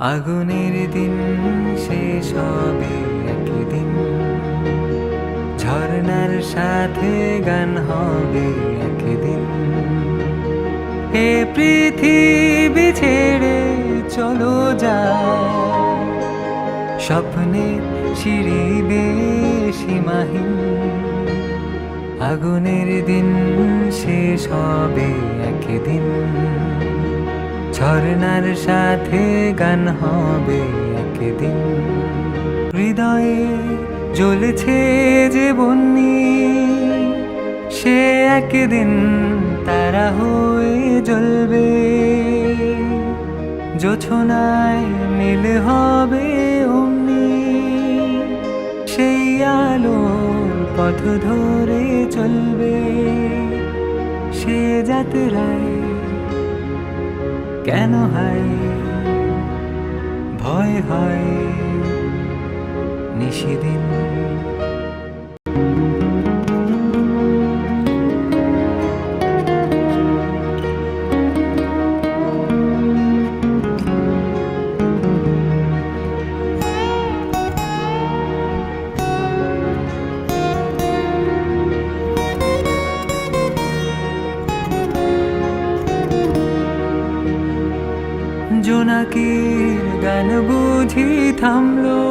আগুনের দিন শেষ হবে একদিন। ঝর্ণার সাথে গান হবে একদিন। হে পৃথিবী ছেড়ে চলো যা স্বপ্নের সিঁড়ি সীমাহীন আগুনের দিন শেষ হবে একদিন। ঝর্ণার সাথে গান হবে একদিন। হৃদয়ে জ্বলছে যে বন্যি, সে একদিন তারা হয়ে জ্বলবে। জোছনায় নীল হবে অমনি, সেই আলোর পথ ধরে চলবে। সে যাত্রায় কেন হয়? ভয় হয় নিশিদিন। জোনাকির গান বুঝি থামলো।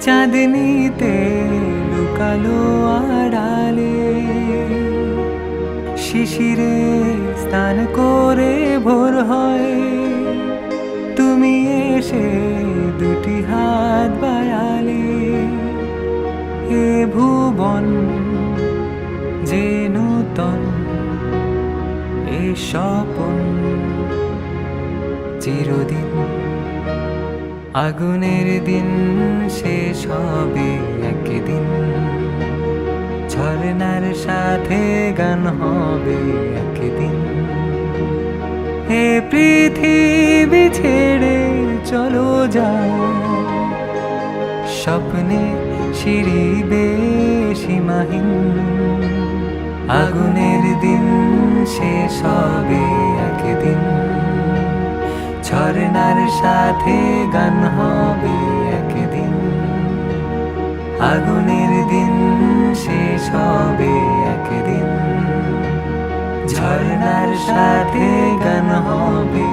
চাঁদনিতে লুকালো আড়ালে। শিশিরে স্নান করে ভোর হয়। তুমি এসে দুটি হাত বাড়ালে। এ ভুবন যে নূতন এ স্বপন। চিরদিন। আগুনের দিন শেষ হবে একদিন। ঝর্ণার সাথে গান হবে একদিন। হে পৃথিবী ছেড়ে চলো যা স্বপ্নে সিঁড়ি সীমাহীন। আগুনের দিন শেষ হবে ঝর্ণার সাথে গান হবে একদিন। আগুনের দিন শেষ হবে একদিন। ঝর্ণার সাথে গান হবে